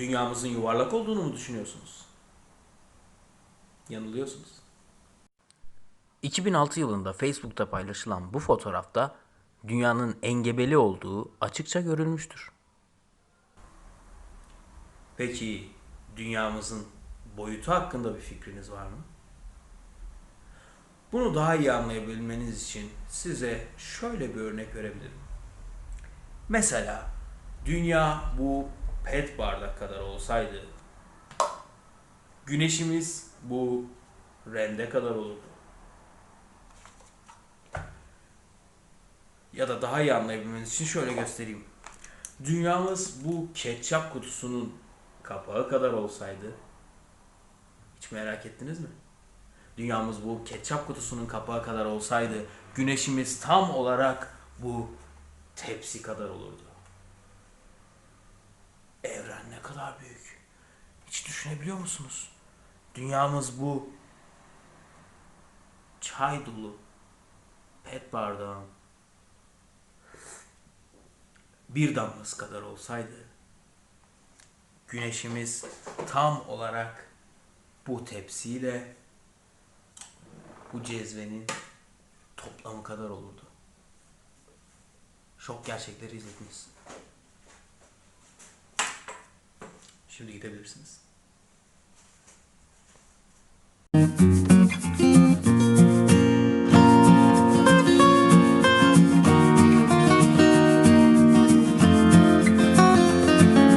dünyamızın yuvarlak olduğunu mu düşünüyorsunuz? Yanılıyorsunuz. 2006 yılında Facebook'ta paylaşılan bu fotoğrafta dünyanın engebeli olduğu açıkça görülmüştür. Peki dünyamızın boyutu hakkında bir fikriniz var mı? Bunu daha iyi anlayabilmeniz için size şöyle bir örnek verebilirim. Mesela dünya bu pet bardak kadar olsaydı güneşimiz bu rende kadar olurdu. Ya da daha iyi anlayabilmeniz için şöyle göstereyim. Dünyamız bu ketçap kutusunun kapağı kadar olsaydı hiç merak ettiniz mi? Dünyamız bu ketçap kutusunun kapağı kadar olsaydı güneşimiz tam olarak bu tepsi kadar olurdu. Kadar büyük. Hiç düşünebiliyor musunuz? Dünyamız bu çay dolu pet bardağın bir damlası kadar olsaydı güneşimiz tam olarak bu tepsiyle bu cezvenin toplamı kadar olurdu. Şok gerçekleri izlediniz. Şimdi gidebilirsiniz. Müzik